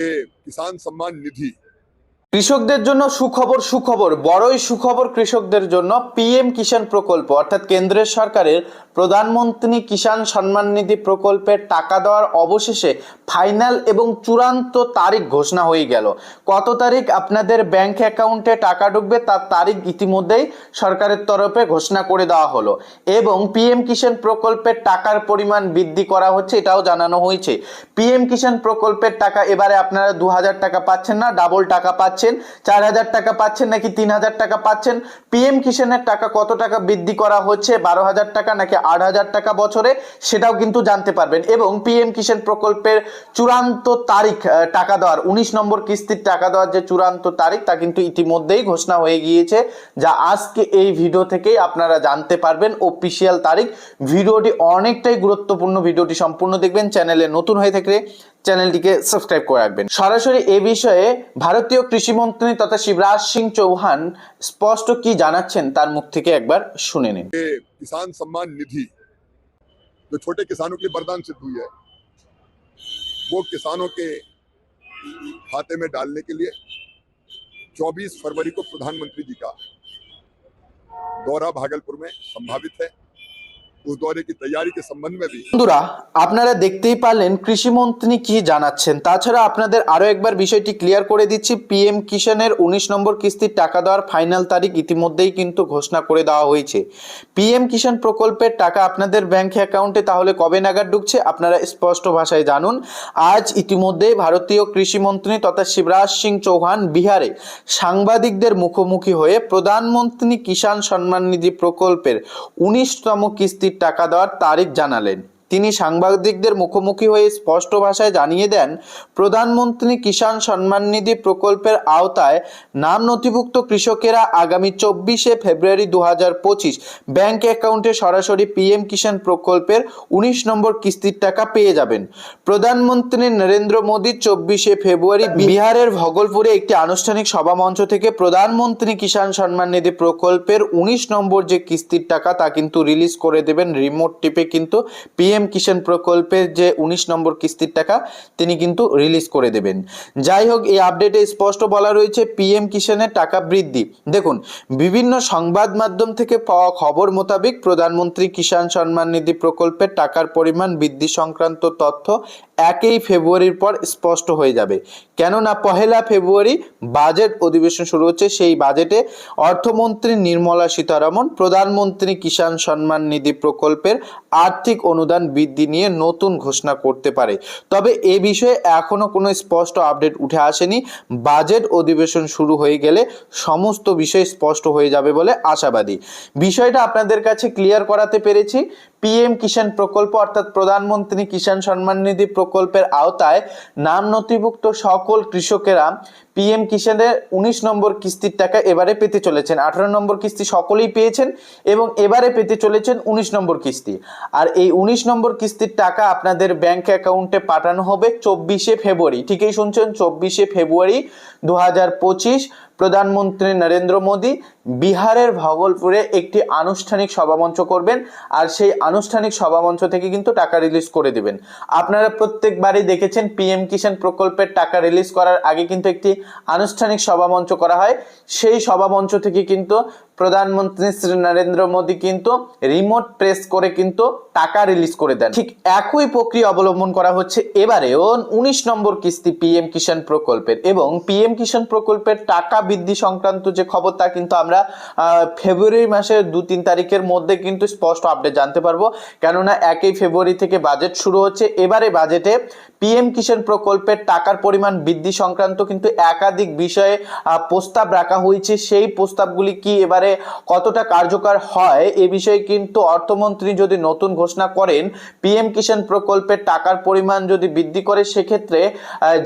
किसान सम्मान निधि কৃষকদের জন্য সুখবর সুখবর, বড়ই সুখবর কৃষকদের জন্য পিএম কিষাণ প্রকল্প, অর্থাৎ কেন্দ্রের সরকারের প্রধানমন্ত্রী কিষাণ সম্মান নিধি প্রকল্পের টাকা দেওয়ার অবশেষে ফাইনাল এবং চূড়ান্ত তারিখ ঘোষণা হয়ে গেল। কত তারিখ আপনাদের ব্যাংক অ্যাকাউন্টে টাকা ঢুকবে তার তারিখ ইতিমধ্যেই সরকারের তরফে ঘোষণা করে দেওয়া হলো এবং পিএম কিষাণ প্রকল্পের টাকার পরিমাণ বৃদ্ধি করা হচ্ছে, এটাও জানানো হয়েছে। পিএম কিষাণ প্রকল্পের টাকা এবারে আপনারা দু হাজার টাকা পাচ্ছেন না, ডাবল টাকা পাচ্ছেন। চার হাজার টাকা পাচ্ছেন নাকি তিন হাজার টাকা পাচ্ছেন? পিএম কিষাণের টাকা কত টাকা বৃদ্ধি করা হচ্ছে? বারো হাজার টাকা নাকি আট হাজার টাকা বছরে? সেটাও কিন্তু জানতে পারবেন। এবং পিএম কিষাণ প্রকল্পের চূড়ান্ত তারিখ টাকা দেওয়ার, উনিশ নম্বর কিস্তির টাকা দেওয়ার যে চূড়ান্ত তারিখ, তা কিন্তু ইতিমধ্যেই ঘোষণা হয়ে গিয়েছে, যা আজকে এই ভিডিও থেকেই আপনারা জানতে পারবেন। অফিসিয়াল তারিখ। ভিডিওটি অনেকটাই গুরুত্বপূর্ণ। ভিডিওটি সম্পূর্ণ দেখবেন। চ্যানেলে নতুন হয়ে থাকলে চ্যানেলটিকে সাবস্ক্রাইব করে রাখবেন সরাসরি এ বিষয়ে ভারতীয় কৃষিমন্ত্রী তথা শিবরাজ সিং চৌহান স্পষ্ট কি জানাচ্ছেন তার মুখ থেকে একবার শুনে নিন ये किसान सम्मान निधि जो छोटे किसानों के लिए वरदान सिद्ध हुई है वो किसानों के खाते में डालने के लिए 24 फरवरी को प्रधानमंत्री जी का दौरा भागलपुर में संभावित है उस दौरे की तैयारी के संबंध में भी বন্ধুরা আপনারা দেখতেই পারলেন কৃষিমন্ত্রী কি জানাচ্ছেন তাছাড়া আপনাদের আরো একবার বিষয়টি ক্লিয়ার করে দিচ্ছি পিএম কিষানের উনিশ নম্বর কিস্তির টাকা দেওয়ার ফাইনাল তারিখ ইতিমধ্যেই কিন্তু ঘোষণা করে দেওয়া হয়েছে পিএম কিষাণ প্রকল্পের টাকা আপনাদের ব্যাংক অ্যাকাউন্টে তাহলে কবে নাগাদ ঢুকছে আপনারা স্পষ্ট ভাষায় জানুন আজ ইতিমধ্যেই ভারতীয় কৃষিমন্ত্রী তথা শিবরাজ সিং চৌহান বিহারে সাংবাদিকদের মুখোমুখি হয়ে প্রধানমন্ত্রী কিষাণ সম্মান নিধি প্রকল্পের উনিশতম কিস্তির টাকা দেওয়ার তারিখ জানালেন। তিনি সাংবাদিকদের মুখোমুখি হয়ে স্পষ্ট ভাষায় জানিয়ে দেন, প্রধানমন্ত্রী কিষাণ সম্মান নিধি প্রকল্পের আওতায় নাম নথিভুক্ত কৃষকেরা আগামী চব্বিশে ফেব্রুয়ারি দু হাজার পঁচিশ ব্যাংক অ্যাকাউন্টে সরাসরি পিএম কিষাণ প্রকল্পের উনিশ নম্বর কিস্তির টাকা পেয়ে যাবেন। প্রধানমন্ত্রী নরেন্দ্র মোদী চব্বিশে ফেব্রুয়ারি বিহারের ভগলপুরে একটি আনুষ্ঠানিক সভা মঞ্চ থেকে প্রধানমন্ত্রী কিষাণ সম্মান নিধি প্রকল্পের উনিশ নম্বর যে কিস্তির টাকা তা কিন্তু রিলিজ করে দেবেন, রিমোট টিপে কিন্তু পিএম কিষাণ প্রকল্পের যে উনিশ নম্বর কিস্তির টাকা তিনি কিন্তু রিলিজ করে দেবেন। যাই হোক, এই আপডেটে স্পষ্ট বলা রয়েছে পিএম কিষাণের টাকা বৃদ্ধি। দেখুন, বিভিন্ন সংবাদ মাধ্যম থেকে পাওয়া খবর মোতাবেক প্রধানমন্ত্রী কিষাণ সম্মান নিধি প্রকল্পের টাকার পরিমাণ বৃদ্ধি সংক্রান্ত তথ্য একই ফেব্রুয়ারির পর স্পষ্ট হয়ে যাবে। কেননা, পহেলা ফেব্রুয়ারি বাজেট অধিবেশন শুরু হচ্ছে, সেই বাজেটে অর্থমন্ত্রী নির্মলা সীতারামন প্রধানমন্ত্রী কিষাণ সম্মান নিধি প্রকল্পের আর্থিক অনুদান বৃদ্ধি নিয়ে নতুন ঘোষণা করতে পারে। তবে এ বিষয়ে এখনও কোনো স্পষ্ট আপডেট উঠে আসেনি। বাজেট অধিবেশন শুরু হয়ে গেলে সমস্ত বিষয় স্পষ্ট হয়ে যাবে বলে আশাবাদী। বিষয়টা আপনাদের কাছে ক্লিয়ার করাতে পেরেছি। পিএম কিষাণ প্রকল্প অর্থাৎ প্রধানমন্ত্রী কিষাণ সম্মান নিধি প্রকল্পের আওতায় নাম নথিভুক্ত সকল কৃষকেরা পিএম কিষাণের উনিশ নম্বর কিস্তির টাকা এবারে পেতে চলেছেন। আঠারো নম্বর কিস্তি সকলেই পেয়েছেন এবং এবারে পেতে চলেছেন উনিশ নম্বর কিস্তি। আর এই উনিশ নম্বর কিস্তির টাকা আপনাদের ব্যাংক অ্যাকাউন্টে পাঠানো হবে চব্বিশে ফেব্রুয়ারি। ঠিকই শুনছেন, চব্বিশে ফেব্রুয়ারি দু হাজার পঁচিশ প্রধানমন্ত্রী নরেন্দ্র মোদী বিহারের ভগলপুরে একটি আনুষ্ঠানিক সভামঞ্চ করবেন আর সেই আনুষ্ঠানিক সভামঞ্চ থেকে কিন্তু টাকা রিলিজ করে দেবেন। আপনারা প্রত্যেকবারই দেখেছেন পিএম কিষাণ প্রকল্পের টাকা রিলিজ করার আগে কিন্তু একটি আনুষ্ঠানিক সভামঞ্চ করা হয়। সেই সভামঞ্চ থেকে কিন্তু প্রধানমন্ত্রী শ্রী নরেন্দ্র মোদী কিন্তু রিমোট প্রেস করে কিন্তু টাকা রিলিজ করে দেন। ঠিক একই প্রক্রিয়া অবলম্বন করা হচ্ছে এবারেও উনিশ নম্বর কিস্তি পিএম কিষাণ প্রকল্পের এবং পিএম কিষাণ প্রকল্পের টাকা বৃদ্ধি সংক্রান্ত যে খবর তা কিন্তু আমরা ফেব্রুয়ারি মাসের দু তিন তারিখের মধ্যে কিন্তু স্পষ্ট আপডেট জানতে পারব। কেননা একই ফেব্রুয়ারি থেকে বাজেট শুরু হচ্ছে। এবারে বাজেটে পিএম কিষাণ প্রকল্পের টাকার পরিমাণ বৃদ্ধি সংক্রান্ত কিন্তু একাধিক বিষয়ে প্রস্তাব রাখা হয়েছে। সেই প্রস্তাবগুলি কি এবারে কতটা কার্যকর হয় এ বিষয়ে কিন্তু অর্থমন্ত্রী যদি নতুন ঘোষণা করেন পিএম কিষাণ প্রকল্পের টাকার পরিমাণ যদি বৃদ্ধি করে, সেক্ষেত্রে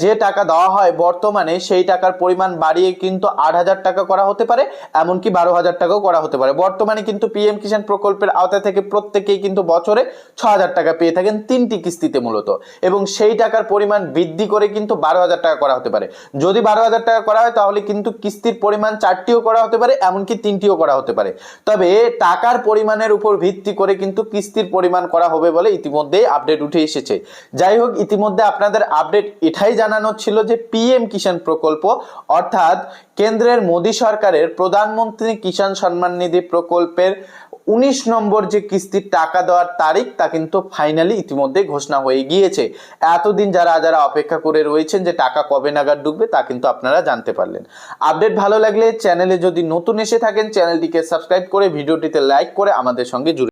যে টাকা দেওয়া হয় বর্তমানে সেই টাকার পরিমাণ বাড়িয়ে কিন্তু আট হাজার টাকা করা হতে পারে, এমনকি বারো হাজার টাকাও করা হতে পারে। বর্তমানে কিন্তু পিএম কিষাণ প্রকল্পের আওতা থেকে প্রত্যেকেই কিন্তু বছরে ছ হাজার টাকা পেয়ে থাকেন তিনটি কিস্তিতে মূলত। এবং সেই টাকার পরিমাণ বৃদ্ধি করে কিন্তু বারো হাজার টাকা করা হতে পারে। যদি বারো হাজার টাকা করা হয়, তাহলে কিন্তু কিস্তির পরিমাণ চারটিও করা হতে পারে, এমনকি তিনটিও কিস্তিও করা হতে পারে। তবে টাকার পরিমাণের উপর ভিত্তি করে কিন্তু কিস্তির পরিমাণ করা হবে বলে ইতিমধ্যেই আপডেট উঠে এসেছে। যাই হোক, ইতিমধ্যে আপনাদের আপডেট এটাই জানানো ছিল যে পিএম কিষাণ প্রকল্প, অর্থাৎ কেন্দ্রের মোদী সরকারের প্রধানমন্ত্রী কিষাণ সম্মান নিধি প্রকল্পের উনিশ নম্বর যে কিস্তির টাকা দেওয়ার তারিখ তা কিন্তু ফাইনালি ইতিমধ্যে ঘোষণা হয়ে গিয়েছে। এতদিন যারা যারা অপেক্ষা করে রয়েছেন যে টাকা কবে নাগাদ ঢুকবে তা কিন্তু আপনারা জানতে পারলেন। আপডেট ভালো লাগলে চ্যানেলে যদি নতুন এসে থাকেন, চ্যানেলটিকে সাবস্ক্রাইব করে ভিডিওটিতে লাইক করে আমাদের সঙ্গে জুড়ে